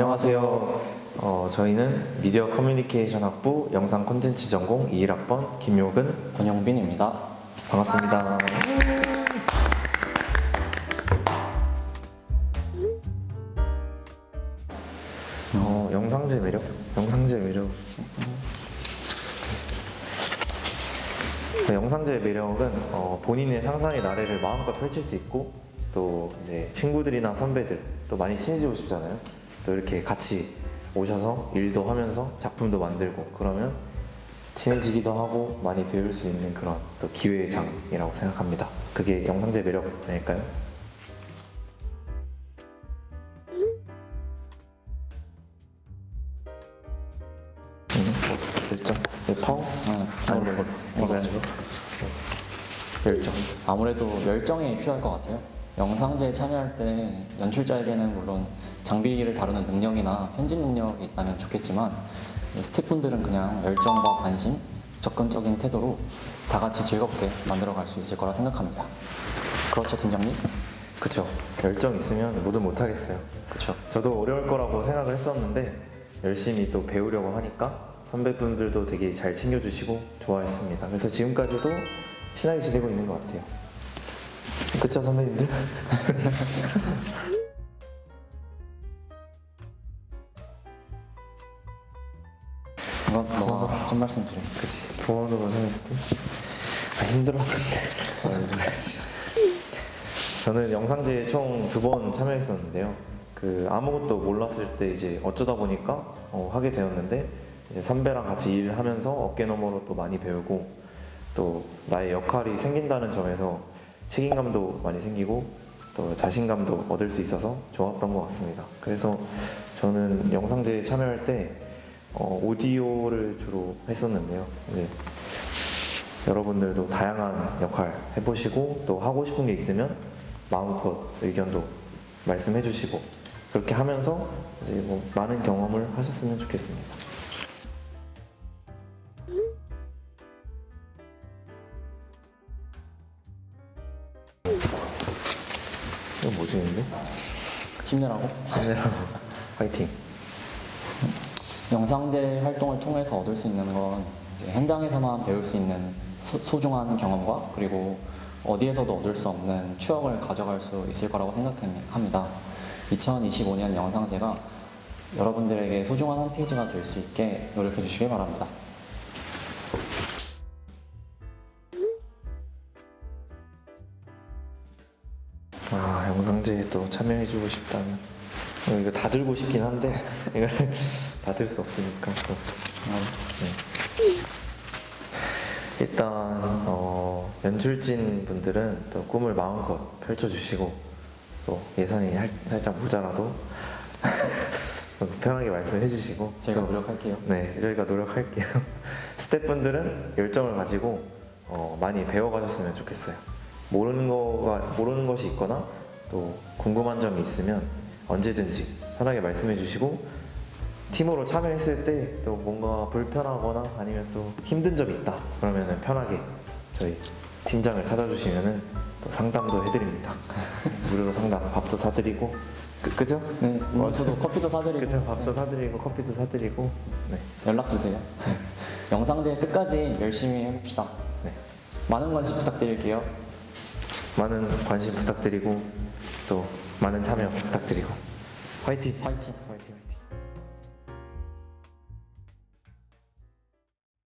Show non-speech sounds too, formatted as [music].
안녕하세요. 어, 저희는 미디어 커뮤니케이션 학부 영상 콘텐츠 전공 21학번 김용근 권영빈입니다. 반갑습니다. 어, 영상제 매력? 영상제 매력. 네, 영상제의 매력은 어, 본인의 상상의 나래를 마음껏 펼칠 수 있고 또 이제 친구들이나 선배들 또 많이 친해지고 싶잖아요. 또 이렇게 같이 오셔서 일도 하면서 작품도 만들고 그러면 친해지기도 하고 많이 배울 수 있는 그런 또 기회의 장이라고 생각합니다. 그게 영상제 매력 아닐까요? 음, 열정? 네, 파워? 이걸로. 이거 가지고 열정. 아무래도 열정이 필요할 것 같아요. 영상제에 참여할 때 연출자에게는 물론 장비를 다루는 능력이나 편집 능력이 있다면 좋겠지만 스태프분들은 그냥 열정과 관심, 접근적인 태도로 다 같이 즐겁게 만들어갈 수 있을 거라 생각합니다. 그렇죠, 팀장님? 그쵸. 열정 있으면 뭐든 못하겠어요. 그렇죠. 저도 어려울 거라고 생각을 했었는데 열심히 또 배우려고 하니까 선배분들도 되게 잘 챙겨주시고 좋아했습니다. 그래서 지금까지도 친하게 지내고 있는 것 같아요. 그쵸 선배님들? 이건 [laughs] 너가 한 말씀 드려. 그치. 부원으로 생겼을 때 아, 힘들어. 아. 저는 영상제에 총 두 번 참여했었는데요. 그 아무것도 몰랐을 때 이제 어쩌다 보니까 어, 하게 되었는데 이제 선배랑 같이 일하면서 어깨너머로 또 많이 배우고 또 나의 역할이 생긴다는 점에서 책임감도 많이 생기고 또 자신감도 얻을 수 있어서 좋았던 것 같습니다. 그래서 저는 영상제에 참여할 때 어, 오디오를 주로 했었는데요. 네. 여러분들도 다양한 역할 해보시고 또 하고 싶은 게 있으면 마음껏 의견도 말씀해 주시고 그렇게 하면서 이제 뭐 많은 경험을 하셨으면 좋겠습니다. 이거 뭐지 근데? 힘내라고? 화이팅! 영상제 활동을 통해서 얻을 수 있는 건 이제 현장에서만 배울 수 있는 소, 소중한 경험과 그리고 어디에서도 얻을 수 없는 추억을 가져갈 수 있을 거라고 생각합니다. 2025년 영상제가 여러분들에게 소중한 한 페이지가 될 수 있게 노력해 주시길 바랍니다. 아 영상제에 또 참여해주고 싶다면 어, 이거 다 들고 싶긴 한데 [laughs] 이거 다 들 수 없으니까 또. 네. 일단 어, 연출진 분들은 또 꿈을 마음껏 펼쳐주시고 또 예산이 할- 살짝 모자라도 [laughs] 편하게 말씀해주시고 제가 또 노력할게요. 네, 저희가 노력할게요. [laughs] 스태프분들은 열정을 가지고 어, 많이 배워가셨으면 좋겠어요. 모르는 거가 모르는 것이 있거나 또 궁금한 점이 있으면 언제든지 편하게 말씀해 주시고 팀으로 참여했을 때 또 뭔가 불편하거나 아니면 또 힘든 점이 있다 그러면은 편하게 저희 팀장을 찾아주시면은 또 상담도 해드립니다. [laughs] 무료로 상담, 밥도 사드리고 그, 그죠? 네, 음료수도 커피도 사드리고 그죠? 밥도 네, 사드리고 커피도 사드리고 네. 연락 주세요. 영상제 끝까지 열심히 해봅시다. 네. 많은 관심 부탁드릴게요. 많은 관심 부탁드리고 또 많은 참여 부탁드리고 화이팅! 화이팅! 화이팅! 화이팅!